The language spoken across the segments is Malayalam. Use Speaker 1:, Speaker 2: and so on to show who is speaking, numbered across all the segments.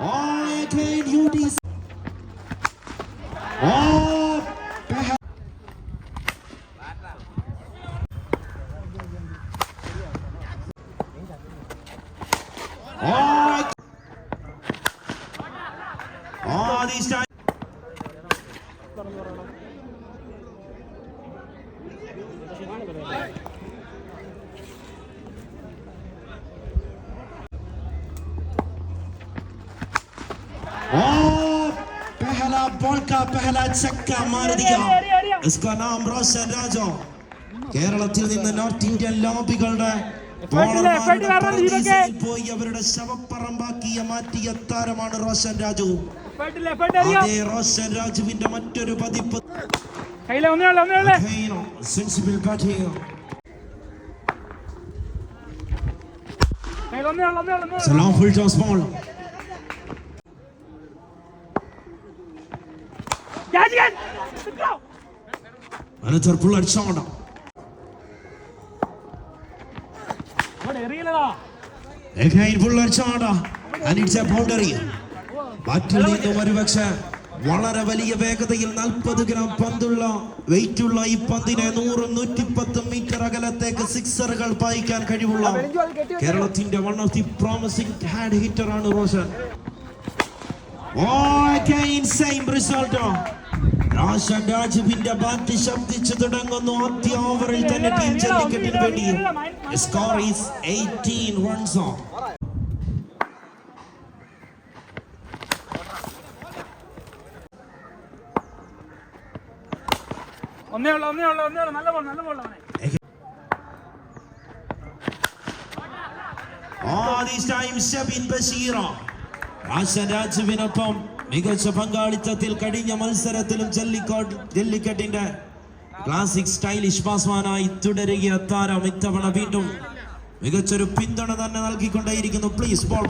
Speaker 1: All oh, All. All. These times. पहला बॉल का पहला छक्का मार दिया इसका नाम रोशन രാജോ കേരളത്തിൽ നിന്ന് നോർത്ത് ഇന്ത്യൻ ലോബികളുടെ
Speaker 2: എഫേർട്ടില്ല, എഫേർട്ട് കാരണം ദീപകേ.
Speaker 1: പരദീസയിൽ പോയി അവരുടെ ശവപ്പറമ്പാക്കിയ മാറ്റിയ താരമാണ് റോഷൻ രാജു
Speaker 2: എഫേർട്ടില്ല, എഫേർട്ട് അറിയാം.
Speaker 1: അതേ റോഷൻ രാജുവിന്റെ മറ്റൊരു പതിപ്പ്
Speaker 2: കയ്യിലെ ഒന്നേ ഉള്ളൂ, ഒന്നേ ഉള്ളൂ.
Speaker 1: Again, ബാറ്റിൽ നിന്നും ഒരുപക്ഷെ വളരെ വലിയ വേഗതയിൽ നാൽപ്പത് ഗ്രാം പന്തുള്ള വെയിറ്റ് ഉള്ള ഈ പന്തിനെ നൂറും നൂറ്റിപ്പത്തും മീറ്റർ അകലത്തേക്ക് സിക്സറുകൾ പായിക്കാൻ കഴിവുള്ള കേരളത്തിന്റെ one of the promising hand hitter ആണ് റോഷൻ. Oh, result. റോഷൻ രാജുവിന്റെ ബാറ്റ് ശബ്ദിച്ചു തുടങ്ങുന്നു. ആദ്യ ഓവറിൽ തന്നെ ടീം ജല്ലിക്കെട്ടിന് വേണ്ടി സ്കോർ ഈസ് 18 റൺസ് ഓൺ
Speaker 2: ഒന്നേ ഉള്ളൂ, ഒന്നേ ഉള്ളൂ, ഒന്നേ ഉള്ളൂ. നല്ല ബോൾ, നല്ല ball.
Speaker 1: All this time Roshan രാജുവിനൊപ്പം മികച്ച പങ്കാളിത്തത്തിൽ കഴിഞ്ഞ മത്സരത്തിലും ജല്ലിക്കോട്ട് ജല്ലിക്കെട്ടിന്റെ ക്ലാസിക് സ്റ്റൈലിഷ് ബാസ്മാനായി തുടരുക താരം ഇത്തവണ വീണ്ടും മികച്ചൊരു പിന്തുണ തന്നെ നൽകിക്കൊണ്ടേയിരിക്കുന്നു.
Speaker 2: Please ball.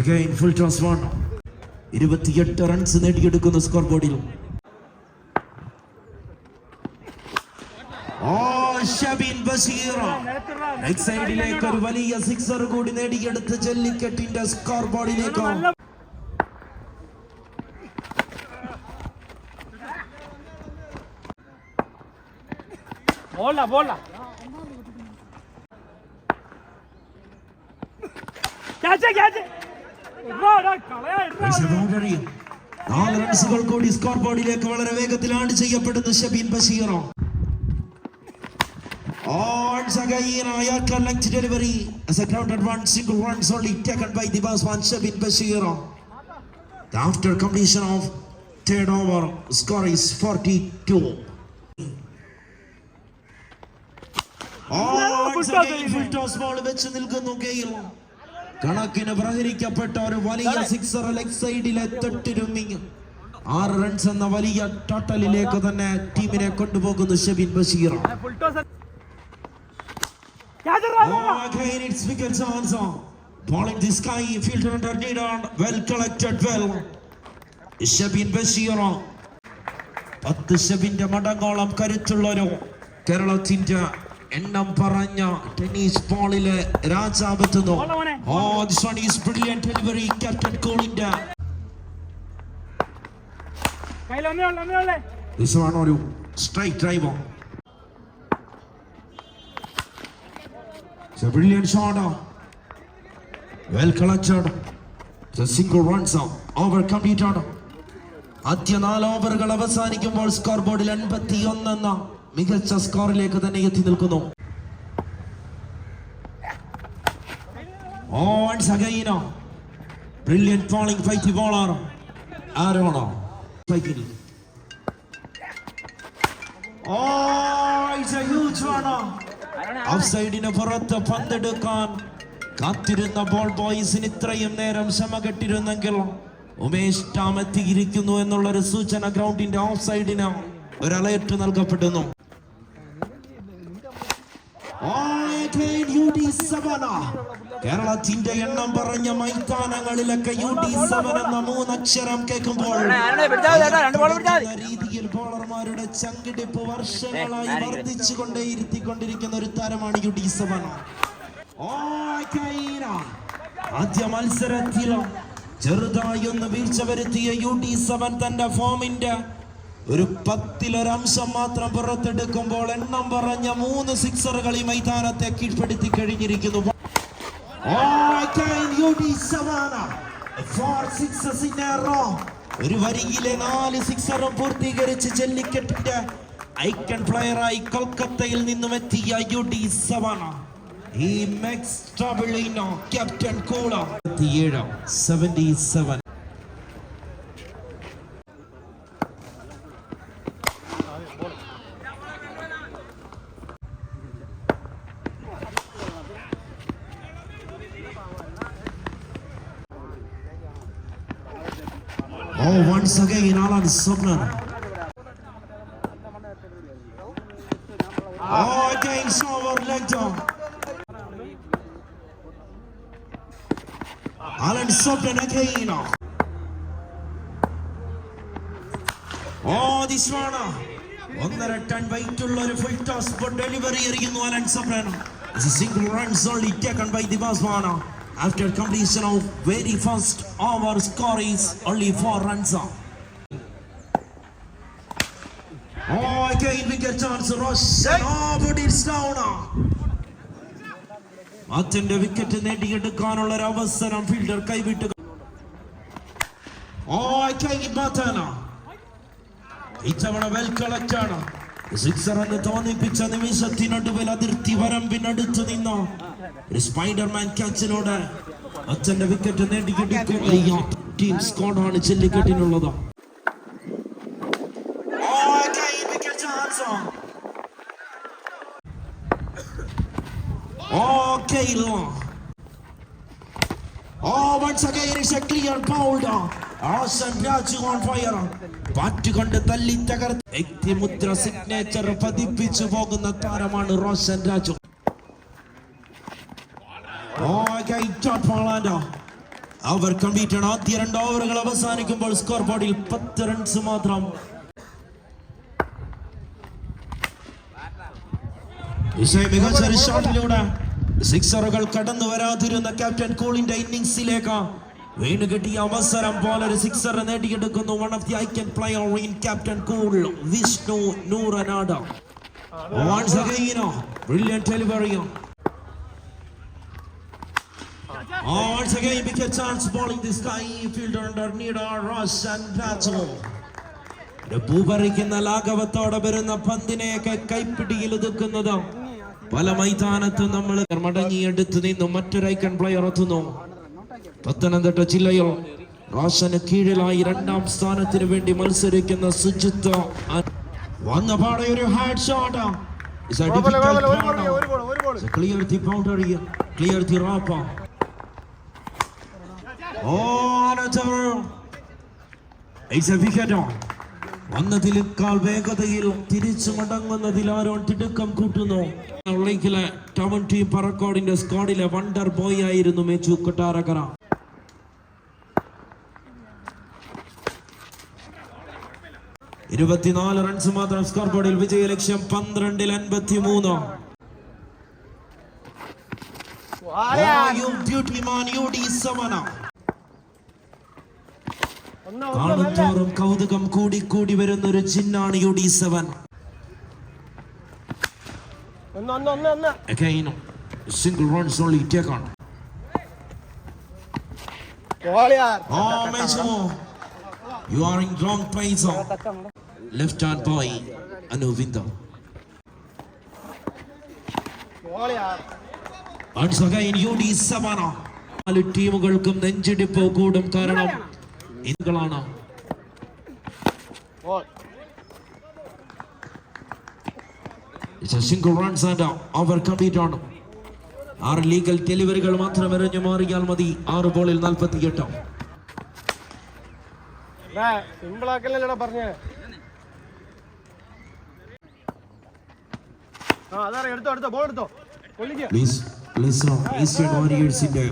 Speaker 1: Again, full toss one. ഇരുപത്തിയെട്ട് റൺസ് നേടിയെടുക്കുന്ന സ്കോർ ബോർഡിൽ ഓ സൈഡിലേക്ക് ഒരു വലിയ സിക്സർ കൂടി നേടിയെടുത്ത് സ്കോർ ബോർഡിലേക്ക്
Speaker 2: ക്യാച്ച് ക്യാച്ച് കളയാ.
Speaker 1: നാല് റൺസുകൾ കൂടി സ്കോർ ബോർഡിലേക്ക് വളരെ വേഗത്തിൽ ആഡ് ചെയ്യപ്പെടുന്നു Shabeen ബഷീറ Once again, Ayaka length delivery as a grounded one, single runs only taken by the batsman Shabin Bashir. After completion of third over, score is 42. Once again, full toss ball വെച്ച് നിൽക്കുന്നു ഗെയിൽ കണക്കിന് പ്രഹരിക്കപ്പെട്ട ഒരു വലിയ സിക്സർ ലെഗ് സൈഡിലെ തൊട്ടിരുമ്മി ആറ് റൺസ് എന്ന വലിയ ടോട്ടലിലേക്ക് തന്നെ ടീമിനെ കൊണ്ടുപോകുന്നു ഷബിൻ ബഷീർ. ഷബീൻ പത്ത് ഷബിന്റെ മടങ്ങോളം കരുത്തുള്ളൊരു കേരളത്തിന്റെ എണ്ണം പറഞ്ഞ ടെന്നീസ് ബോളിലെ രാജാവെത്തുന്നു. ഓ this one is brilliant delivery captain കോളിന്റെ. ഒരു strike driver It's a brilliant shot. Well collected. It's a single runs over completed. ആദ്യ നാല് ഓവറുകൾ അവസാനിക്കുമ്പോൾ സ്കോർ ബോർഡിൽ എൺപത്തി എന്ന മികച്ച സ്കോറിലേക്ക് തന്നെ എത്തി നിൽക്കുന്നു. ഓ എ സൈഡിന് പുറത്ത് പന്തെടുക്കാൻ കാത്തിരുന്ന ബോൾ ബോയ്സിന് ഇത്രയും നേരം ശ്രമ കെട്ടിരുന്നെങ്കിൽ ഉമേഷ് എന്നുള്ള എന്നുള്ളൊരു സൂചന ഗ്രൗണ്ടിന്റെ ഓഫ് സൈഡിന് ഒരു അലർട്ട് നൽകപ്പെടുന്നു. കേരളത്തിന്റെ എണ്ണം പറഞ്ഞ മൈതാനങ്ങളിലൊക്കെ യു ഡി സെവൻ എന്ന മൂന്നക്ഷരം കേൾക്കുമ്പോൾ രീതിയിൽ ബോളർമാരുടെ ചങ്കിടിപ്പ് വർഷങ്ങളായി വർദ്ധിച്ചു കൊണ്ടേയിരുത്തിക്കൊണ്ടിരിക്കുന്ന ഒരു താരമാണ് യു ഡി സെവൻ. ആദ്യ മത്സരത്തിൽ ചെറുതായി ഒന്ന് വീഴ്ച വരുത്തിയ യു ഡി സെവൻ തന്റെ ഫോമിന്റെ ഒരു പത്തിലൊരംശം മാത്രം പുറത്തെടുക്കുമ്പോൾ എണ്ണം പറഞ്ഞ മൂന്ന് സിക്സറുകൾ ഈ മൈതാനത്തെ കീഴ്പ്പെടുത്തി കഴിഞ്ഞിരിക്കുന്നു. ഒരു വരിയിലെ നാല് സിക്സറും പൂർത്തീകരിച്ച് ജെല്ലിക്കെട്ടിന്റെ ഐക്കൺ പ്ലെയറായി കൊൽക്കത്തയിൽ നിന്നും എത്തിയ യു ഡി സവാന ഈ മെക്സ് ട്രബിളിനോ ക്യാപ്റ്റൻ കൂള ഏഴ് seventy seven Oh, once again, Alan Subner. Oh, again, Sauer Lecter. Alan Subner again. Oh, this one. ഒന്നര ടൺ വെയിറ്റ് ഉള്ള ഒരു ഫുൾ ടോസ് ഡെലിവറി എറിയുന്നു Allen സബ്രൻ single runs only taken by Diva's Wana after completion of very first over score is only four runs Oh, again we get chance. Roshan. Oh, but it's down. അച്ഛന്റെ വിക്കറ്റ് നേടിയെടുക്കാനുള്ള ഒരു അവസരം ഫീൽഡർ കൈവിട്ടു ഇത്തവണ വെൽ കളക്റ്റാണ് സിക്സർ എന്ന് തോന്നിപ്പിച്ച നിമിഷത്തിനൊടുവിൽ അതിർത്തി വരമ്പിനടുത്ത് നിന്ന. ഒരു സ്പൈഡർമാൻ ക്യാച്ചിനോട് അച്ഛന്റെ വിക്കറ്റ് നേടിയെടുക്കും ടീം സ്കോഡാണ് ജല്ലിക്കെട്ടിനുള്ളത് Oh, again, wicket chance. Okay, Oh, once again, it's a clear bowled. Awesome, Raju on fire. Bat കൊണ്ട് തല്ലി തകർത്ത് വ്യക്തിമുദ്ര സിഗ്നേച്ചർ പതിപ്പിച്ചു പോകുന്ന താരമാണ് റോഷൻ രാജു. അവർ കംപ്ലീറ്റ് ആദ്യ രണ്ട് ഓവറുകൾ അവസാനിക്കുമ്പോൾ സ്കോർ ബോർഡിൽ പത്ത് റൺസ് മാത്രം. മികച്ച ഒരു ഷോട്ടിലൂടെ സിക്സറുകൾ കടന്നു വരാതിരുന്ന ക്യാപ്റ്റൻ കോളിന്റെ ഇന്നിംഗ്സിലേക്ക് വീണ് കിട്ടിയ അവസരം പോലെ ഒരു sixer നേടിയെടുക്കുന്നു one of the icon player in captain cool Vishnu Nooranad Once again, brilliant delivery. Once again, big chance bowling this guy fielder under Nida and Raju. ഒരു പൂപറിക്കുന്ന ലാഘവത്തോടെ വരുന്ന പന്തിനെയൊക്കെ കൈപ്പിടിയിൽ ഒതുക്കുന്നത് പല മൈതാനത്ത് നമ്മൾ മടങ്ങിയെടുത്ത് നിന്ന്. മറ്റൊരു ഐക്കൺ പ്ലെയർ എത്തുന്നു. പത്തനംതിട്ട ജില്ലയിൽ റോഷന് കീഴിലായി രണ്ടാം സ്ഥാനത്തിന് വേണ്ടി മത്സരിക്കുന്ന സുജിത്ത് വന്ന പാടെ ഒരു hard shot clear the boundary clear the Rapa oh it's a wicket വന്നതിലേക്കാൾ വേഗതയിൽ തിരിച്ചു മടങ്ങുന്നതിൽ ആരോ തിടുക്കം കൂട്ടുന്നു. ലീഗിലെ ടവൻ ടീം പറക്കോടിന്റെ സ്ക്വാഡിലെ വണ്ടർ ബോയ് ആയിരുന്നു മേച്ചു കൊട്ടാരകര ഇരുപത്തിനാല് റൺസ് മാത്രം സ്കോർ ബോർഡിൽ വിജയ ലക്ഷ്യം പന്ത്രണ്ടിൽ അൻപത്തി മൂന്ന് യു ഡി സെവൻ കാണുംതോറും കൗതുകം കൂടിക്കൂടി വരുന്ന ഒരു ചിന്നാണ് U
Speaker 2: D
Speaker 1: seven single runs only take on നെഞ്ചിടിപ്പ് കൂടും കാരണം. ഇതുകളാണ്? It's a single runs and ആറ് ലീഗൽ ഡെലിവറികൾ മാത്രം എറിഞ്ഞു മാറിയാൽ മതി. ആറ് ബോളിൽ നാൽപ്പത്തി എട്ട്
Speaker 2: സിമ്പിൾ ആക്കല്ലടാ പറഞ്ഞേ. ആ അതാ എടുത്തോ എടുത്തോ ബോൾ എടുത്തോ.
Speaker 1: പ്ലീസ് ലിസ ഈസ്റ്റേൺ വാരിയേഴ്സിന്റെ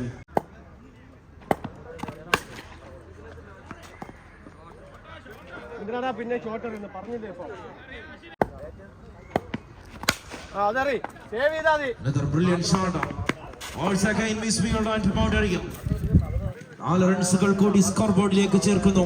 Speaker 3: എന്തിനാടാ പിന്നെ ഷോട്ട് എറിയുന്നത് പറഞ്ഞില്ലേ ഇപ്പൊ? അതറി. സേവ് ചെയ്താ മതി.
Speaker 1: Another brilliant shot. Once again, Miss Field and boundary. നാല് റൺസുകൾ കൂടി സ്കോർ ബോർഡിലേക്ക് ചേർക്കുന്നു.